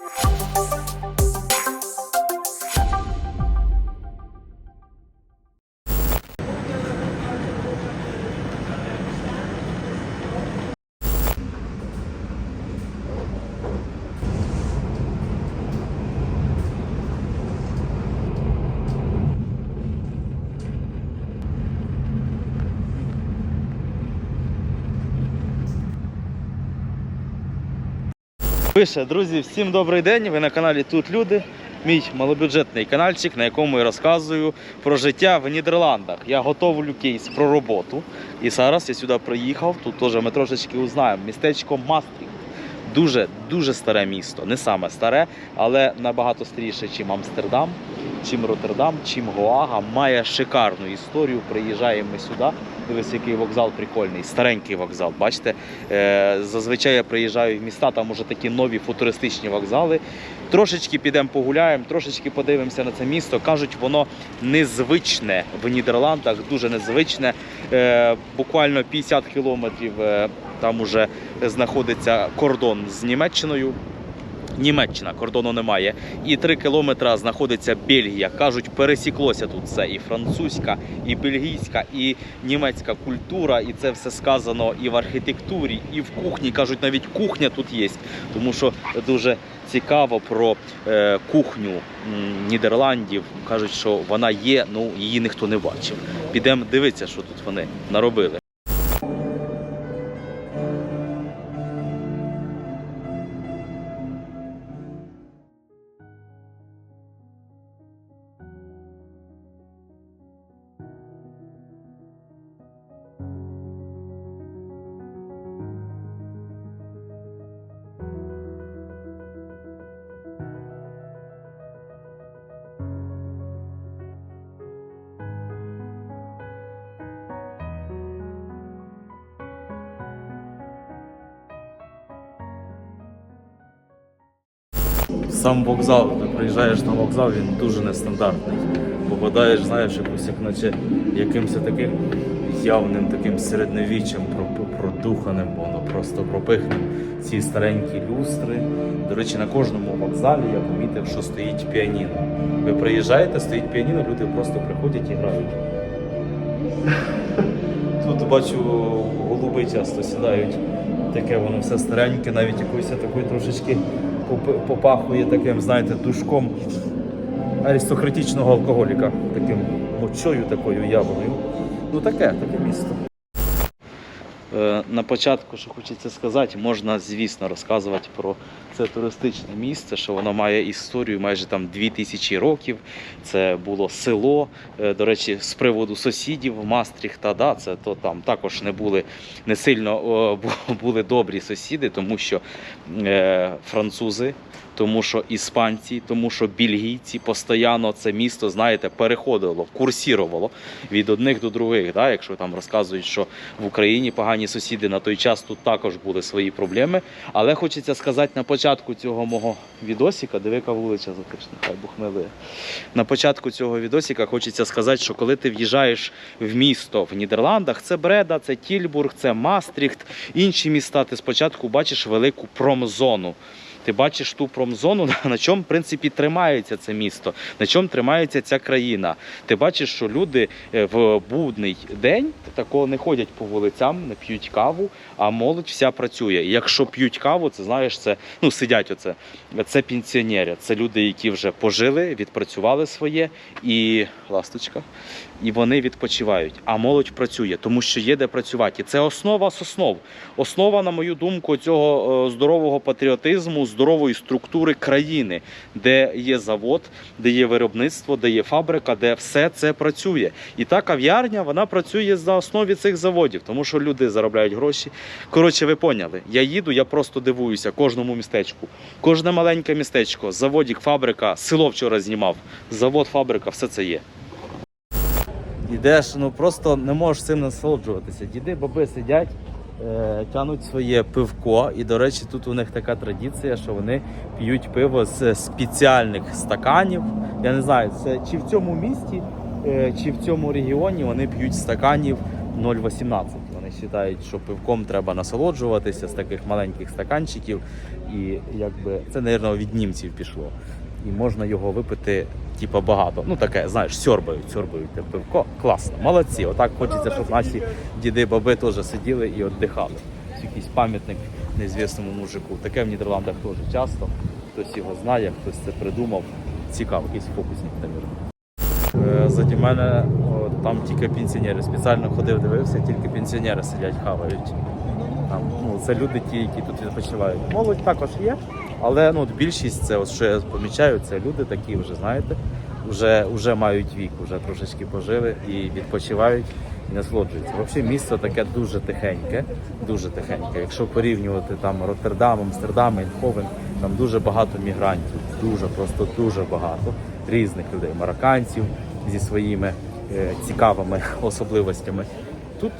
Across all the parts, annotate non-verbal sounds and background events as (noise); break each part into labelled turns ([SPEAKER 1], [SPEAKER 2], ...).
[SPEAKER 1] Música Пише, друзі, всім добрий день. Ви на каналі Тут Люди. Мій малобюджетний каналчик, на якому я розказую про життя в Нідерландах. Я готовлю кейс про роботу. І зараз я сюди приїхав. Тут теж ми трошечки узнаємо. Містечко Мастрік. Дуже дуже старе місто. Не саме старе, але набагато старіше, ніж Амстердам, чим Роттердам, чим Гоага. Має шикарну історію. Приїжджаємо ми сюди. Дивись, який вокзал прикольний, старенький вокзал. Бачите, Е, зазвичай я приїжджаю в міста, там уже такі нові футуристичні вокзали. Трошечки підемо погуляємо, трошечки подивимося на це місто. Кажуть, воно незвичне в Нідерландах, дуже незвичне. Е, буквально 50 кілометрів е, там уже знаходиться кордон з Німеччиною. Німеччина кордону немає. І 3 кілометри знаходиться Бельгія. Кажуть, пересіклося тут все. І французька, і бельгійська, і німецька культура, і це все сказано і в архітектурі, і в кухні. Кажуть, навіть кухня тут є. Тому що дуже цікаво про е, кухню Нідерландів. Кажуть, що вона є, ну її ніхто не бачив. Підемо дивитися, що тут вони наробили. Сам вокзал, ти приїжджаєш на вокзал, він дуже нестандартний. Попадаєш, знаєш, якусь як наче якимось таким явним таким середньовіччям продуханим, воно просто пропихнем. Ці старенькі люстри. До речі, на кожному вокзалі я помітив, що стоїть піаніно. Ви приїжджаєте, стоїть піаніно, люди просто приходять і грають. Тут бачу, голуби часто сідають. Таке воно все стареньке, навіть якоюсь такою трошечки попахує таким, знаєте, душком аристократичного алкоголіка, таким мочою такою явною. Ну таке, таке місто. Е, На початку, що хочеться сказати, можна, звісно, розказувати про це туристичне місце, що воно має історію майже там 2000 років. Це було село. Е, До речі, з приводу сусідів Мастріхта, да, це то там також не були не сильно (laughs) були добрі сусіди, тому що е, французи, тому що іспанці, тому що бельгійці постійно це місто, знаєте, переходило, курсірувало від одних до других. Да? Якщо там розказують, що в Україні погані сусіди на той час тут також були свої проблеми. Але хочеться сказати на початку цього мого відосика, дивика вулиця затишна, хай милує. На початку цього відосика хочеться сказати, що коли ти в'їжджаєш в місто в Нідерландах, це Бреда, це Тільбург, це Мастріхт, інші міста, ти спочатку бачиш велику промзону. Ти бачиш ту промзону, (laughs) на чому в принципі тримається це місто, на чому тримається ця країна. Ти бачиш, що люди е, в будний день такого не ходять по вулицям, не п'ють каву, а молодь вся працює. І якщо п'ють каву, це знаєш, це ну сидять оце. Це пенсіонери, це люди, які вже пожили, відпрацювали своє і ласточка, і вони відпочивають. А молодь працює, тому що є де працювати. І це основа з основ. Основа, на мою думку, цього е, здорового патріотизму, здорової структури країни, де є завод, де є виробництво, де є фабрика, де все це працює. І та кав'ярня вона працює за основі цих заводів, тому що люди заробляють гроші. Коротше, ви поняли. Я їду, я просто дивуюся кожному містечку. Кожне маленьке містечко, заводік, фабрика, село вчора знімав. Завод, фабрика, все це є. Йдеш, ну просто не можеш цим насолоджуватися. Діди, баби сидять, е, тянуть своє пивко. І, до речі, тут у них така традиція, що вони п'ють пиво з спеціальних стаканів. Я не знаю, це чи в цьому місті, е, чи в цьому регіоні вони п'ють стаканів 0,18. Вони Вони вважають, що пивком треба насолоджуватися з таких маленьких стаканчиків. І якби це, мабуть, від німців пішло. І можна його випити, типа, багато. Ну таке, знаєш, сьорбають, сьорбають пивко. Класно, молодці. Отак хочеться, щоб наші діди, баби теж сиділи і віддихали. Якийсь пам'ятник неізвісному мужику. Таке в Нідерландах теж часто. Хтось його знає, хтось це придумав. Цікаво, якийсь фокусник, мабуть. Е, Заді мене о, там тільки пенсіонери. Спеціально ходив, дивився, тільки пенсіонери сидять, хавають. Там, ну, це люди ті, які тут відпочивають. Молодь також є, але ну, більшість, це, от, що я помічаю, це люди такі вже, знаєте, вже, вже мають вік, вже трошечки пожили і відпочивають і насолоджуються. Взагалі місто таке дуже тихеньке, дуже тихеньке. Якщо порівнювати там Роттердам, Амстердам, Ейнховен, там дуже багато мігрантів, дуже, просто дуже багато різних людей, марокканців зі своїми е, цікавими особливостями. Тут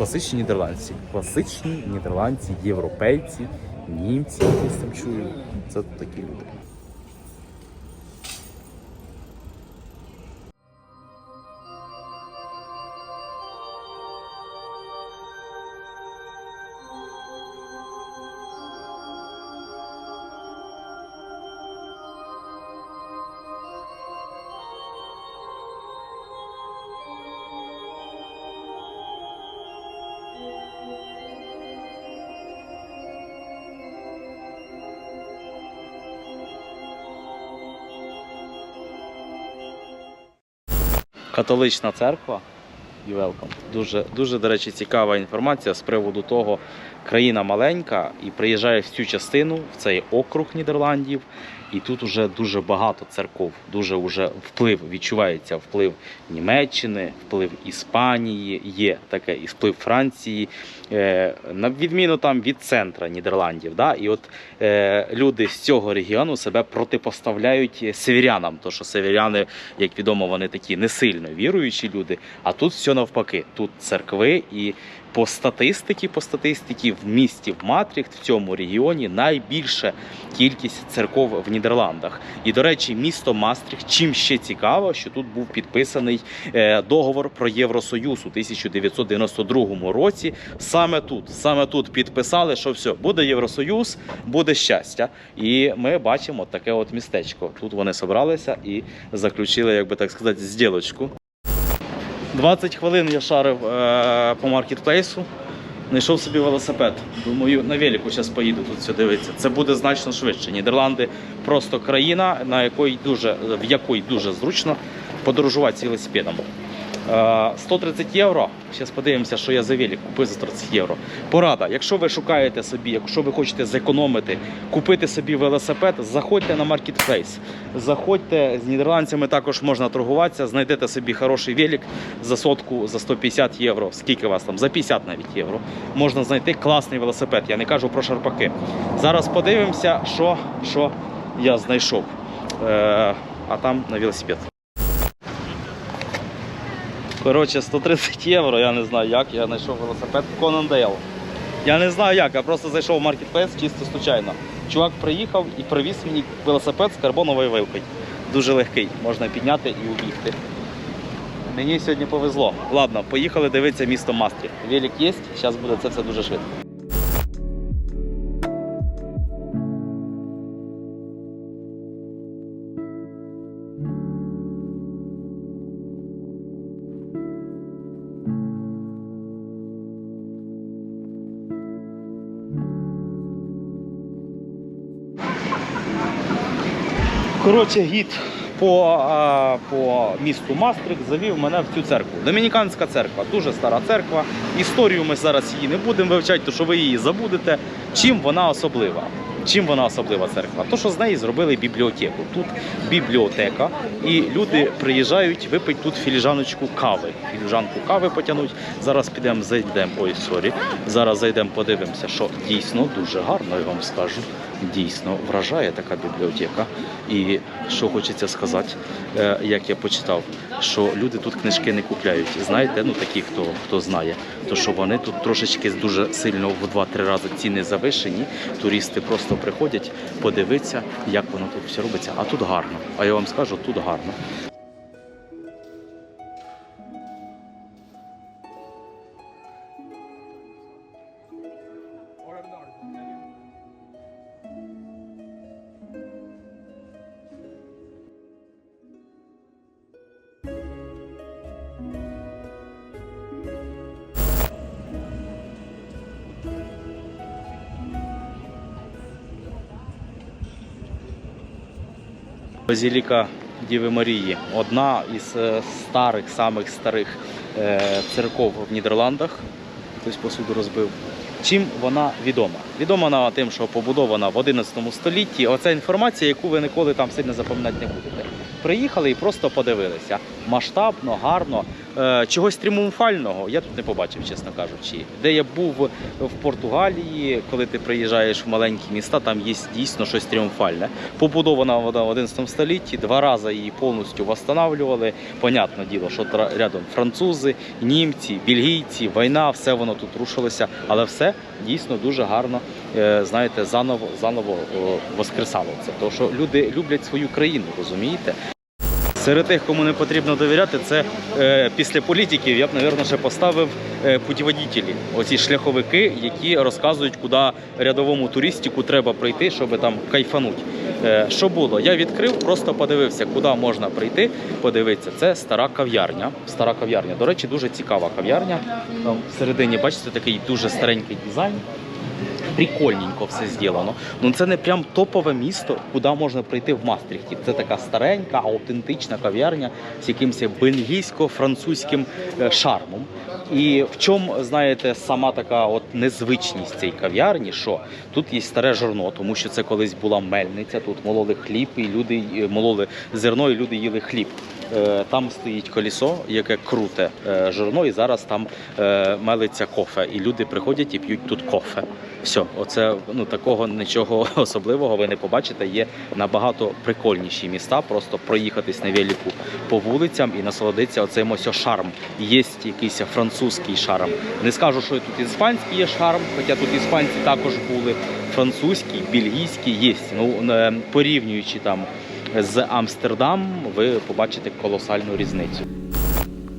[SPEAKER 1] класичні нідерландці, класичні нідерландці, європейці, німці, якісь там чую. Це такі люди. Католична церква і. Дуже, дуже, до речі, цікава інформація з приводу того, країна маленька і приїжджає в цю частину, в цей округ Нідерландів, і тут уже дуже багато церков, дуже вже вплив відчувається вплив Німеччини, вплив Іспанії, є таке і вплив Франції, е, на відміну там від центра Нідерландів. Да? І от е, люди з цього регіону себе протипоставляють северянам, то що северяни, як відомо, вони такі не сильно віруючі люди. А тут все навпаки. Тут церкви і по статистиці, по статистиці в місті в Матріхт в цьому регіоні найбільша кількість церков в Нідерландах. І до речі, місто Мастрихт, чим ще цікаво, що тут був підписаний е, договор про Євросоюз у 1992 році. Саме тут, саме тут підписали, що все буде Євросоюз, буде щастя. І ми бачимо таке от містечко. Тут вони зібралися і заключили, як би так сказати, зділочку. 20 хвилин я шарив е, по маркетплейсу. Знайшов собі велосипед. Думаю, на велику зараз поїду тут все дивитися. Це буде значно швидше. Нідерланди просто країна, на якої дуже, в якої дуже зручно подорожувати з велосипедом. Е, 130 євро. Зараз подивимося, що я за велик купив за 130 євро. Порада, якщо ви шукаєте собі, якщо ви хочете зекономити, купити собі велосипед, заходьте на маркетплейс. Заходьте з нідерландцями також можна торгуватися, знайдете собі хороший велик за сотку, за 150 євро. Скільки вас там? За 50 навіть євро. Можна знайти класний велосипед. Я не кажу про шарпаки. Зараз подивимося, що, що я знайшов. Е, а там на велосипед. Коротше, 130 євро, я не знаю як. Я знайшов велосипед Conandale. Я не знаю як, я просто зайшов в маркетплейс чисто случайно. Чувак приїхав і привіз мені велосипед з карбоновою вилкою. Дуже легкий, можна підняти і убігти. Мені сьогодні повезло. Ладно, поїхали дивитися місто Мастрі. Велик є, зараз буде це все дуже швидко. Коротше, гід по, по місту Мастрик завів мене в цю церкву. Домініканська церква, дуже стара церква. Історію ми зараз її не будемо вивчати, тому що ви її забудете. Чим вона особлива? Чим вона особлива церква? То, що з неї зробили бібліотеку. Тут бібліотека, і люди приїжджають випити тут філіжаночку кави. Філіжанку кави потягнуть. Зараз підемо, зайдемо. Ой, сорі. Зараз зайдемо, подивимося, що дійсно дуже гарно, я вам скажу. Дійсно вражає така бібліотека. І що хочеться сказати, е, як я почитав, що люди тут книжки не купляють. Знаєте, ну такі, хто хто знає, то що вони тут трошечки дуже сильно в 2-3 рази ціни завишені. Туристи просто приходять подивитися, як воно тут все робиться. А тут гарно. А я вам скажу, тут гарно. Базіліка Діви Марії одна із е, старих, самих старих е, церков в Нідерландах. Хтось посуду розбив. Чим вона відома? Відома вона тим, що побудована в 11 столітті. Оця інформація, яку ви ніколи там сильно запам'ятати не будете. Приїхали і просто подивилися. Масштабно, гарно. Е, чогось тріумфального я тут не побачив, чесно кажучи. Де я був в Португалії, коли ти приїжджаєш в маленькі міста, там є дійсно щось тріумфальне. Побудована вона в 11 столітті, два рази її повністю восстанавливали. Понятне діло, що рядом французи, німці, бельгійці, війна, все воно тут рушилося, але все дійсно дуже гарно, е, знаєте, заново заново воскресало це. Тому що люди люблять свою країну, розумієте? Серед тих, кому не потрібно довіряти, це е, після політиків я б, мабуть, ще поставив е, путіводітелі. Оці шляховики, які розказують, куди рядовому туристику треба прийти, щоб там кайфануть. Е, що було? Я відкрив, просто подивився, куди можна прийти. Подивитися, це стара кав'ярня. Стара кав'ярня. До речі, дуже цікава кав'ярня. Там всередині, бачите, такий дуже старенький дизайн. Прикольненько все зроблено. Ну це не прям топове місто, куди можна прийти в Мастрихті. Це така старенька, аутентична кав'ярня з якимось бельгійсько-французьким е, шармом. І в чому, знаєте, сама така от незвичність цієї кав'ярні, що тут є старе жорно, тому що це колись була мельниця, тут мололи хліб, і люди е, мололи зерно, і люди їли хліб. Е, Там стоїть колесо, яке круте е, жирно, і зараз там е, мелиться кофе. І люди приходять і п'ють тут кофе. Все, оце ну такого нічого (laughs) особливого ви не побачите. Є набагато прикольніші міста. Просто проїхатись на велику по вулицям і насолодитися оцим ось шарм. Є якийсь французький шарм. Не скажу, що тут іспанський є шарм, хоча тут іспанці також були. Французький, бельгійський є. Ну порівнюючи там з Амстердам, ви побачите колосальну різницю.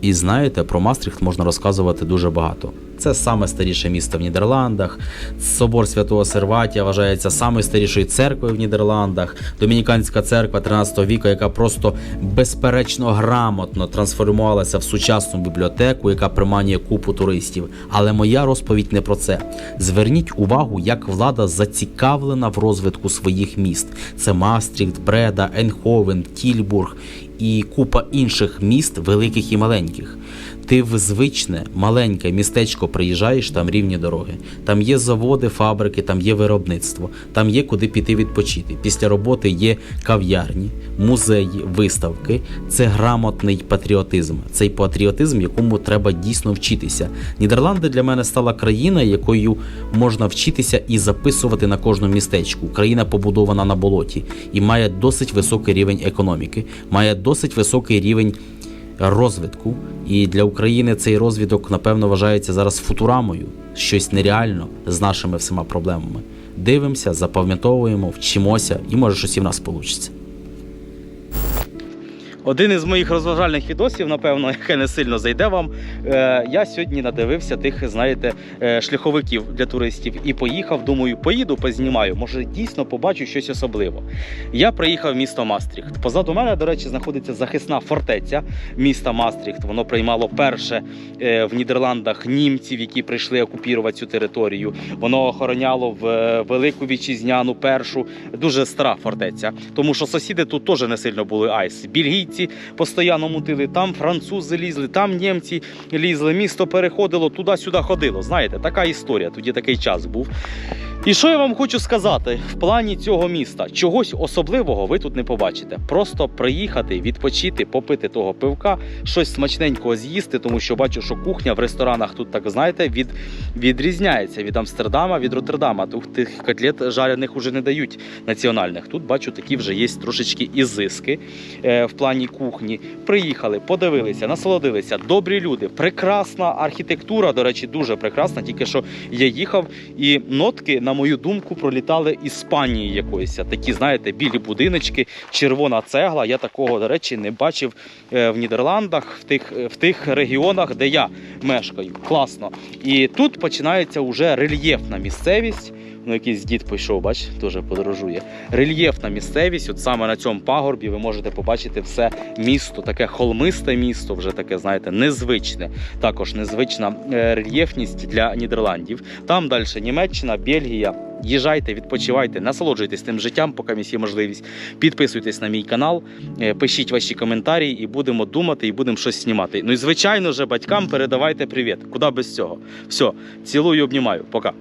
[SPEAKER 2] І знаєте, про Мастрихт можна розказувати дуже багато. Це саме старіше місто в Нідерландах. Собор Святого Серватія вважається самою старішою церквою в Нідерландах. Домініканська церква 13 віку, яка просто безперечно грамотно трансформувалася в сучасну бібліотеку, яка приманює купу туристів. Але моя розповідь не про це. Зверніть увагу, як влада зацікавлена в розвитку своїх міст. Це Мастрихт, Бреда, Енховен, Тільбург і купа інших міст, великих і маленьких. Ти в звичне маленьке містечко приїжджаєш, там рівні дороги. Там є заводи, фабрики, там є виробництво, там є куди піти відпочити. Після роботи є кав'ярні, музеї, виставки. Це грамотний патріотизм. Цей патріотизм, якому треба дійсно вчитися. Нідерланди для мене стала країна, якою можна вчитися і записувати на кожному містечку. Країна побудована на болоті і має досить високий рівень економіки, має досить високий рівень розвитку. І для України цей розвиток, напевно, вважається зараз футурамою, щось нереально з нашими всіма проблемами. Дивимося, запам'ятовуємо, вчимося, і може щось і в нас вийде.
[SPEAKER 1] Один із моїх розважальних відосів, напевно, (laughs) яке не сильно зайде вам. Е, я сьогодні надивився тих, знаєте, е, шляховиків для туристів і поїхав. Думаю, поїду, познімаю. Може, дійсно побачу щось особливе. Я приїхав в місто Мастріхт. Позаду мене, до речі, знаходиться захисна фортеця міста Мастріхт. Воно приймало перше е, в Нідерландах німців, які прийшли окупувати цю територію. Воно охороняло в велику вітчизняну першу дуже стара фортеця, тому що сусіди тут теж не сильно були айс. Бельгійці постійно мутили, там французи лізли, там німці лізли. Місто переходило туди-сюди ходило. Знаєте, така історія. Тоді такий час був. І що я вам хочу сказати в плані цього міста? Чогось особливого ви тут не побачите. Просто приїхати, відпочити, попити того пивка, щось смачненького з'їсти, тому що бачу, що кухня в ресторанах тут, так знаєте, від, відрізняється від Амстердама, від Роттердама. Тут тих котлет жарених уже не дають національних. Тут бачу, такі вже є трошечки ізиски е, в плані кухні. Приїхали, подивилися, насолодилися. Добрі люди, прекрасна архітектура. До речі, дуже прекрасна. Тільки що я їхав, і нотки, на мою думку, пролітали Іспанії якоїсь. Такі, знаєте, білі будиночки, червона цегла. Я такого, до речі, не бачив е, в Нідерландах, в тих, в тих регіонах, де я мешкаю. Класно. І тут починається вже рельєфна місцевість. Ну, якийсь дід пішов, бач, теж подорожує. Рельєфна місцевість, от саме на цьому пагорбі ви можете побачити все місто, таке холмисте місто, вже таке, знаєте, незвичне. Також незвична е, рельєфність для Нідерландів. Там далі Німеччина, Бельгія.
[SPEAKER 2] Їжджайте, відпочивайте, насолоджуйтесь тим життям, поки є можливість. Підписуйтесь на мій канал, е, пишіть ваші коментарі, і будемо думати, і будемо щось знімати. Ну і звичайно же, батькам передавайте привіт. Куди без цього? Все, цілую, обнімаю. Пока.